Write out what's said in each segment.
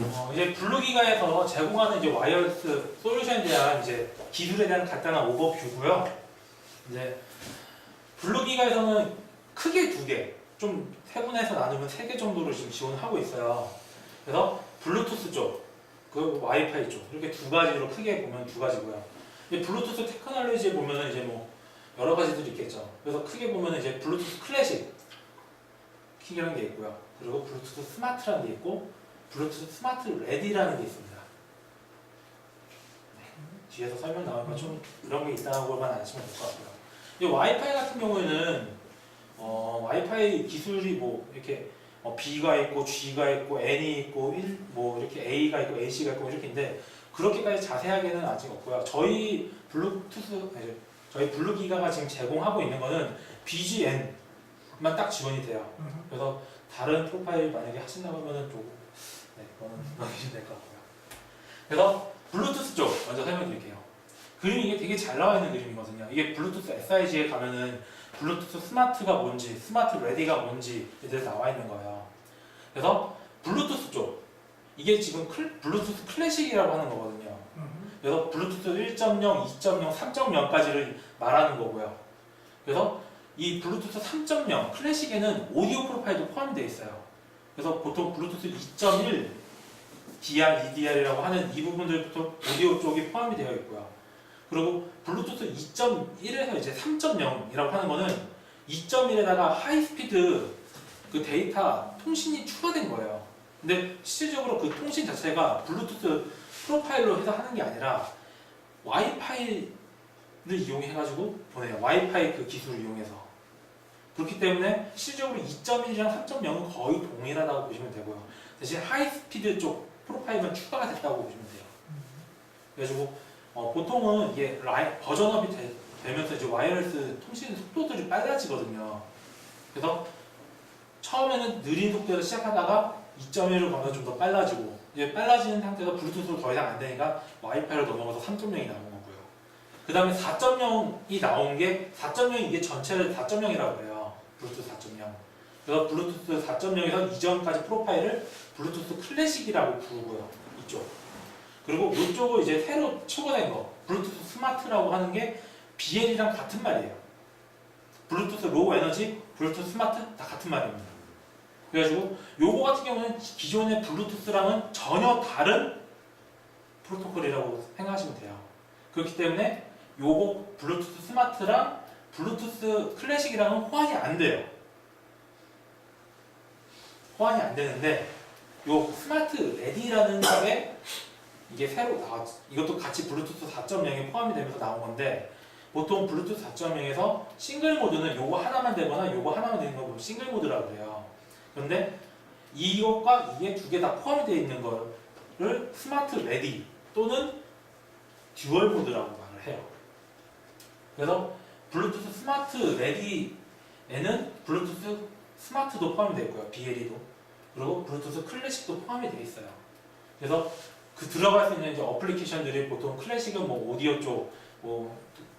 어, 이제 블루기가에서 제공하는 이제 와이어리스 솔루션에 대한 이제 기술에 대한 간단한 오버뷰고요. 이제 블루기가에서는 크게 두 개, 좀 세분해서 나누면 세 개 정도로 지금 지원하고 있어요. 그래서 블루투스 쪽, 그 와이파이 쪽 이렇게 두 가지로 크게 보면 두 가지고요. 블루투스 테크놀로지에 보면은 이제 뭐 여러 가지들이 있겠죠. 그래서 크게 보면은 이제 블루투스 클래식 키라는 게 있고요. 그리고 블루투스 스마트라는 게 있고 블루투스 스마트 레디라는 게 있습니다. 네. 뒤에서 설명 나오면 좀 그런 게 있다고만 아시면 될 것 같고요. 이 와이파이 같은 경우에는 어, 와이파이 기술이 뭐 이렇게 어, B가 있고 G가 있고 N이 있고 1, 뭐 이렇게 A가 있고 AC가 있고 이렇게인데 그렇게까지 자세하게는 아직 없고요. 저희 블루투스 저희 블루기가가 지금 제공하고 있는 거는 BGN 만 딱 지원이 돼요. 그래서 다른 프로파일 만약에 하신다고 하면은 좀 네, 그거는 넘기시면 될것 같고요. 그래서 블루투스 쪽 먼저 설명드릴게요. 그림이 이게 되게 잘 나와 있는 그림이거든요. 이게 블루투스 SIG에 가면은 블루투스 스마트가 뭔지, 스마트 레디가 뭔지 이들 나와 있는 거예요. 그래서 블루투스 쪽 이게 지금 클- 블루투스 클래식이라고 하는 거거든요. 그래서 블루투스 1.0, 2.0, 3.0까지를 말하는 거고요. 그래서 이 블루투스 3.0 클래식에는 오디오 프로파일도 포함되어 있어요. 그래서 보통 블루투스 2.1 DR, EDR이라고 하는 이 부분들부터 오디오 쪽이 포함이 되어 있고요. 그리고 블루투스 2.1에서 이제 3.0이라고 하는 거는 2.1에다가 하이스피드 그 데이터 통신이 추가된 거예요. 근데 실질적으로 그 통신 자체가 블루투스 프로파일로 해서 하는 게 아니라 와이파이를 이용해가지고 보내요. 와이파이 그 기술을 이용해서. 그렇기 때문에 실질적으로 2.1이랑 3.0은 거의 동일하다고 보시면 되고요. 대신 하이스피드 쪽 프로파일만 추가가 됐다고 보시면 돼요. 그래가지고 어, 보통은 이게 라이, 버전업이 되, 되면서 이제 와이어리스 통신 속도들이 빨라지거든요. 그래서 처음에는 느린 속도에서 시작하다가 2.1로 가면 좀 더 빨라지고 이제 빨라지는 상태에서 블루투스로 더 이상 안 되니까 와이파이로 넘어가서 3.0이 나온 거고요. 그 다음에 4.0이 나온 게 4.0 이게 전체를 4.0이라고 해요. 블루투스 4.0. 그래서 블루투스 4.0에서 이전까지 프로파일을 블루투스 클래식이라고 부르고요. 이쪽. 그리고 이쪽을 이제 새로 추가된 거 블루투스 스마트라고 하는 게 BL이랑 같은 말이에요. 블루투스 로우 에너지, 블루투스 스마트 다 같은 말입니다. 그래가지고 요거 같은 경우는 기존의 블루투스랑은 전혀 다른 프로토콜이라고 생각하시면 돼요. 그렇기 때문에 요거 블루투스 스마트랑 블루투스 클래식이랑은 호환이 안 돼요. 호환이 안 되는데 요 스마트 레디라는 게 이게 새로 나왔 이것도 같이 블루투스 4.0에 포함이 되면서 나온 건데 보통 블루투스 4.0에서 싱글 모드는 요거 하나만 되거나 요거 하나만 되는 거 보면 싱글 모드라고 해요. 그런데 이것과 이게 두 개 다 포함이 되어 있는 거를 스마트 레디 또는 듀얼 모드라고 말을 해요. 그래서 블루투스 스마트 레디에는 블루투스 스마트도 포함이 되어 있고요. BLE도. 그리고 블루투스 클래식도 포함이 되어 있어요. 그래서 그 들어갈 수 있는 이제 어플리케이션들이 보통 클래식은 뭐 오디오 쪽, 뭐,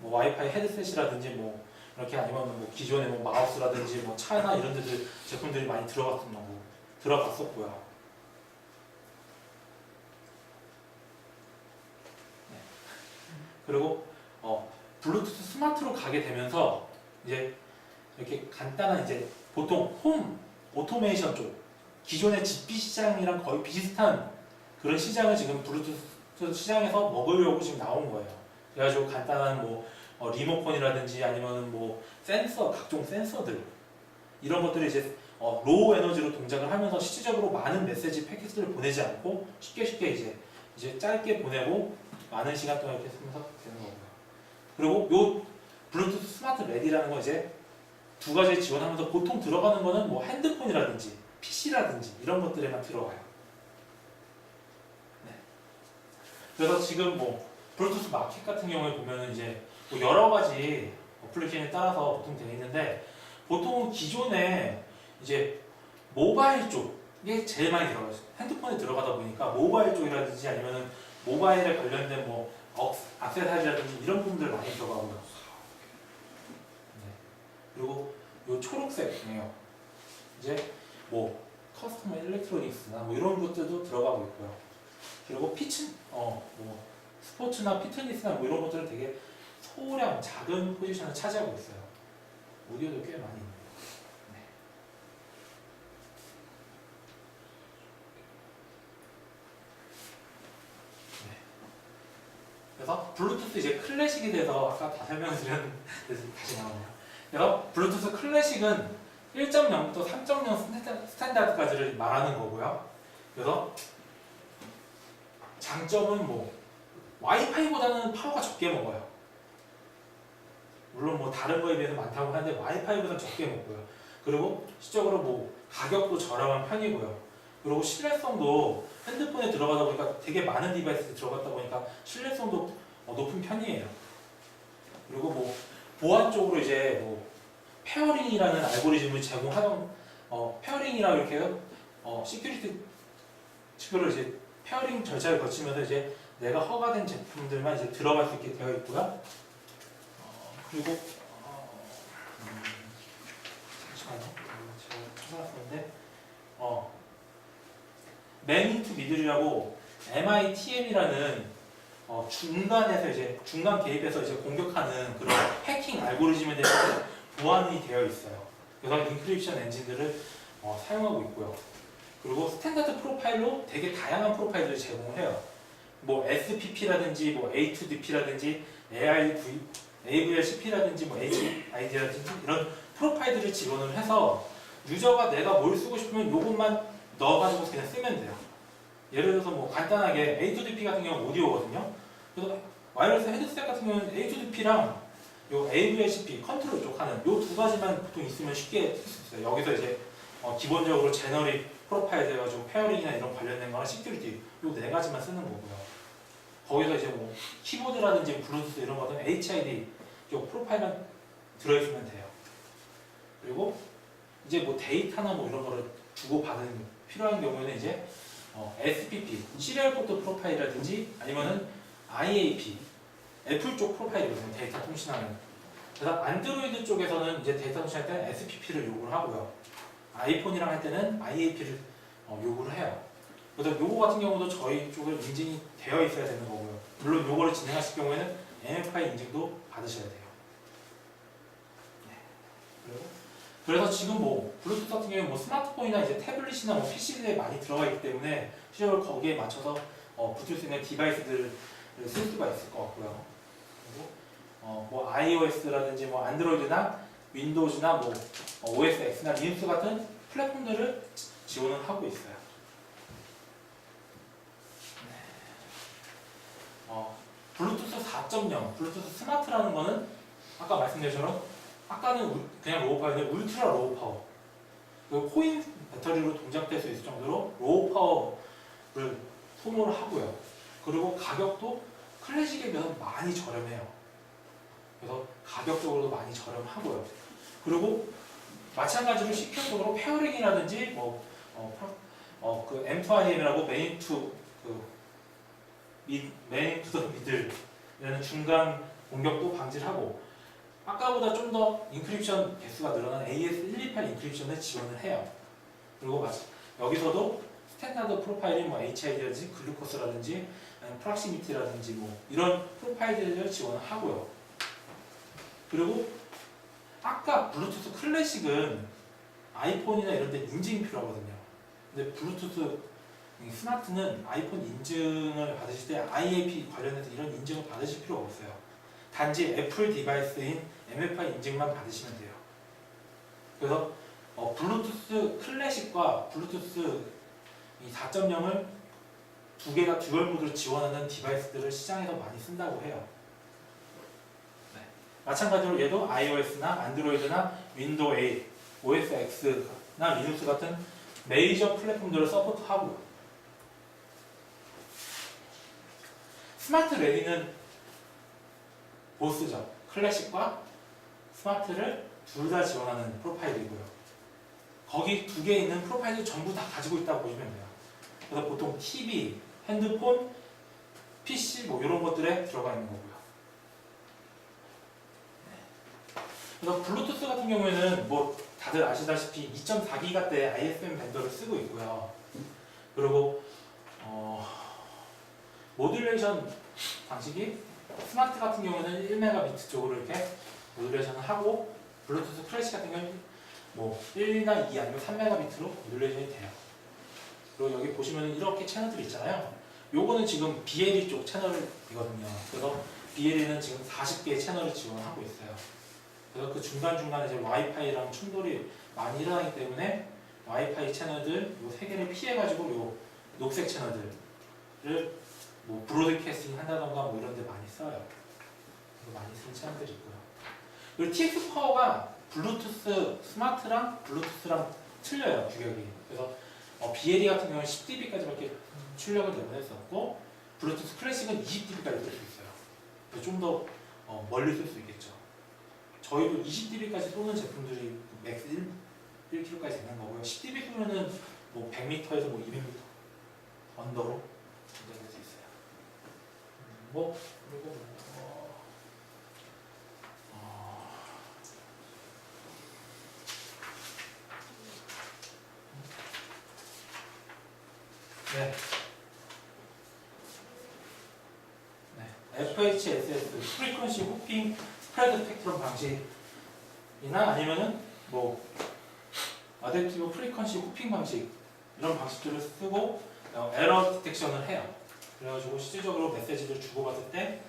뭐 와이파이 헤드셋이라든지 뭐 이렇게 아니면 뭐 기존의 뭐 마우스라든지 뭐 차나 이런 데들 제품들이 많이 들어갔던 거고 들어갔었고요. 네. 그리고 어, 블루투스 스마트로 가게 되면서 이제 이렇게 간단한 이제 보통 홈 오토메이션 쪽 기존의 집비 시장이랑 거의 비슷한 그런 시장을 지금 블루투스 시장에서 먹으려고 지금 나온 거예요. 그래가지고 간단한 뭐 어, 리모컨이라든지 아니면 뭐 센서 각종 센서들 이런 것들이 이제 어, 로우 에너지로 동작을 하면서 실질적으로 많은 메시지 패킷을 보내지 않고 쉽게 쉽게 이제 이제 짧게 보내고 많은 시간 동안 이렇게 쓰면서 되는 거고요. 그리고 요 블루투스 스마트 레디라는 건 이제 두 가지 지원하면서 보통 들어가는 거는 뭐 핸드폰이라든지 PC라든지 이런 것들에만 들어가요. 네. 그래서 지금 뭐 블루투스 마켓 같은 경우에 보면은 이제 뭐 여러 가지 어플리케이션에 따라서 보통 되어 있는데 보통 기존에 이제 모바일 쪽에 제일 많이 들어가요. 핸드폰에 들어가다 보니까 모바일 쪽이라든지 아니면은 모바일에 관련된 뭐 억- 액세서리라든지 이런 부분들 많이 들어가고요. 네. 그리고 요 초록색이에요. 이제 뭐 커스터머 일렉트로닉스나 뭐 이런 것들도 들어가고 있고요. 그리고 피치, 어, 뭐 스포츠나 피트니스나 뭐 이런 것들은 되게 소량 작은 포지션을 차지하고 있어요. 오디오도 꽤 많이 있네요. 네. 네. 그래서 블루투스 이제 클래식에 대해서 아까 다 설명을 드렸는데 다시 나오네요. 그래서 블루투스 클래식은 1.0부터 3.0 스탠다드까지를 말하는 거고요. 그래서 장점은 뭐 와이파이보다는 파워가 적게 먹어요. 물론 뭐 다른 거에 비해서 많다고 하는데 와이파이보다 적게 먹고요. 그리고 실적으로 뭐 가격도 저렴한 편이고요. 그리고 신뢰성도 핸드폰에 들어가다 보니까 되게 많은 디바이스에 들어갔다 보니까 신뢰성도 어, 높은 편이에요. 그리고 뭐 보안 쪽으로 이제 뭐 페어링이라는 알고리즘을 제공하던 어, 페어링이라고 이렇게 어, 시큐리티 측으로 이제 페어링 절차를 거치면서 이제 내가 허가된 제품들만 이제 들어갈 수 있게 되어 있고요. 어, 그리고 어, 음, 잠시만요. 이거 제가 찾아놨었는데 어, 맨인투 미들이라고 MITM이라는 어, 중간에서 이제 중간 개입해서 이제 공격하는 그런 해킹 알고리즘에 대해서 보완이 되어 있어요. 그래서 인크립션 엔진들을 어, 사용하고 있고요. 그리고 스탠다드 프로파일로 되게 다양한 프로파일들을 제공해요. 뭐 SPP라든지 뭐 A2DP라든지 AIV, AVLCP라든지 뭐 HID라든지 이런 프로파일들을 지원을 해서 유저가 내가 뭘 쓰고 싶으면 이것만 넣어가지고 그냥 쓰면 돼요. 예를 들어서 뭐 간단하게 A2DP 같은 경우는 오디오거든요. 그래서 와이어리스 헤드셋 같은 경우는 A2DP랑 요 AVLCP 컨트롤 쪽 하는 요 두 가지만 보통 있으면 쉽게 쓸 수 있어요. 여기서 이제 어, 기본적으로 제너릭 프로파일 돼가지고 페어링이나 이런 관련된 거나 시큐리티 요 네 가지만 쓰는 거고요. 거기서 이제 뭐 키보드라든지 블루투스 이런 거는 HID 요 프로파일만 들어있으면 돼요. 그리고 이제 뭐 데이터나 뭐 이런 거를 주고 받은 필요한 경우에는 이제 어, SPP 시리얼 포트 프로파일이라든지 아니면은 IAP 애플 쪽 프로파일이거든요. 데이터 통신하는. 그래서 안드로이드 쪽에서는 이제 데이터 통신할 때는 SPP를 요구를 하고요. 아이폰이랑 할 때는 IAP를 어, 요구를 해요. 그래서 요거 같은 경우도 저희 쪽에 인증이 되어 있어야 되는 거고요. 물론 요거를 진행하실 경우에는 MFI 인증도 받으셔야 돼요. 네. 그리고 그래서 지금 뭐 블루투스 같은 경우에 뭐 스마트폰이나 이제 태블릿이나 뭐 PC들에 많이 들어가 있기 때문에 실제로 거기에 맞춰서 어, 붙일 수 있는 디바이스들을 쓸 수가 있을 것 같고요. 그리고 어, 뭐 iOS라든지 뭐 안드로이드나 윈도우즈나 뭐 어, OS X나 리눅스 같은 플랫폼들을 지- 지원을 하고 있어요. 네. 어, 블루투스 4.0, 블루투스 스마트라는 거는 아까 말씀드린 것처럼 아까는 우- 그냥 로우 파워인데 울트라 로우 파워. 그 코인 배터리로 동작될 수 있을 정도로 로우 파워를 소모를 하고요. 그리고 가격도 클래식에 비해서 많이 저렴해요. 그래서 가격적으로도 많이 저렴하고요. 그리고 마찬가지로 시큐적으로 페어링이라든지 뭐 어, 어, 그 M2IM이라고 메인 투그 미, 메인 투더 미들이라는 중간 공격도 방지를 하고 아까보다 좀 더 인크립션 개수가 늘어난 AS128 인크립션을 지원을 해요. 그리고 마치 여기서도 스탠다드 프로파일인 뭐 HID라든지 글루코스라든지 프락시미티라든지 뭐 이런 프로파일들을 지원을 하고요. 그리고 아까 블루투스 클래식은 아이폰이나 이런 데 인증이 필요하거든요. 근데 블루투스 이 스마트는 아이폰 인증을 받으실 때 IAP 관련해서 이런 인증을 받으실 필요가 없어요. 단지 애플 디바이스인 MFI 인증만 받으시면 돼요. 그래서 어, 블루투스 클래식과 블루투스 이 4.0을 두 개가 듀얼 모드를 지원하는 디바이스들을 시장에서 많이 쓴다고 해요. 네. 마찬가지로 얘도 iOS나 안드로이드나 윈도우 8, OS X나 리눅스 같은 메이저 플랫폼들을 서포트하고요. 스마트 레디는 보스죠. 클래식과 스마트를 둘 다 지원하는 프로파일이고요. 거기 두 개 있는 프로파일을 전부 다 가지고 있다고 보시면 돼요. 그래서 보통 TV, 핸드폰, PC 뭐 이런 것들에 들어가 있는 거고요. 네. 그래서 블루투스 같은 경우에는 뭐 다들 아시다시피 2.4기가 대 ISM 밴더를 쓰고 있고요. 그리고 어, 모듈레이션 방식이 스마트 같은 경우는 1메가비트 쪽으로 이렇게 모듈레이션을 하고 블루투스 클래식 같은 경우는 뭐 1이나 2 아니면 3메가비트로 모듈레이션이 돼요. 그리고 여기 보시면 이렇게 채널들이 있잖아요. 요거는 지금 BLE 쪽 채널이거든요. 그래서 BLE는 지금 40개의 채널을 지원하고 있어요. 그래서 그 중간중간에 이제 와이파이랑 충돌이 많이 일어나기 때문에 와이파이 채널들 요 세 개를 피해가지고 요 녹색 채널들을 뭐 브로드캐스팅 한다던가 뭐 이런 데 많이 써요. 그래서 많이 쓰는 채널들이 있고요. 그리고 TX 파워가 블루투스 스마트랑 블루투스랑 틀려요 규격이. 그래서 어, BLE 같은 경우는 10dB까지밖에 출력을 내보냈었고 블루투스 클래식은 20dB까지 쓸 수 있어요. 그래서 좀더 어, 멀리 쓸 수 있겠죠. 저희도 20dB까지 쏘는 제품들이 맥스 1, 1kg까지 되는 거고요. 10dB 쏘면은 뭐 100m에서 뭐 200m 언더로. 음, 뭐 그리고 뭐, 어, 어, 네. 네. FHSS 프리퀀시 호핑 스프레드 스펙트럼 방식이나 아니면은 뭐 어댑티브 프리퀀시 호핑 방식 이런 방식들을 쓰고 어, 에러 디텍션을 해요. 그래가지고 실질적으로 메시지를 주고받을 때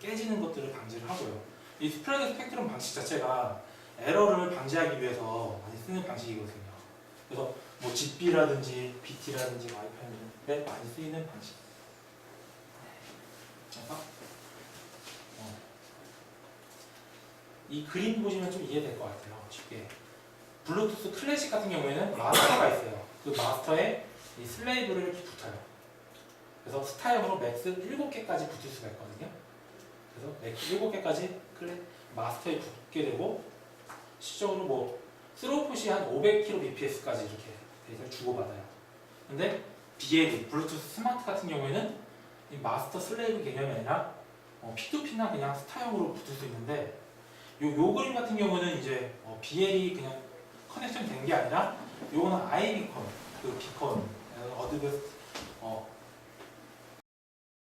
깨지는 것들을 방지를 하고요. 이 스프레드 스펙트럼 방식 자체가 에러를 방지하기 위해서 많이 쓰는 방식이거든요. 그래서 뭐 ZB라든지 BT라든지 와이파이에 많이 쓰이는 방식. 그래서 어, 이 그림 보시면 좀 이해될 것 같아요. 쉽게. 블루투스 클래식 같은 경우에는 마스터가 있어요. 그 마스터에 이 슬레이브를 이렇게 붙어요. 그래서 스타형으로 맥스 7개까지 붙을 수가 있거든요. 그래서 맥스 7개까지 클래 마스터에 붙게 되고 실적으로 뭐 스로우풋이 한 500kbps까지 이렇게 데이터를 주고받아요. 근데 BLE, 블루투스 스마트 같은 경우에는 이 마스터 슬레이브 개념이 아니라 어, P2P나 그냥 스타형으로 붙을 수 있는데 요, 요 그림 같은 경우는 이제 어, BLE 그냥 커넥션 된 게 아니라 요거는 아이비콘, 그 비콘, 어드베스트 어,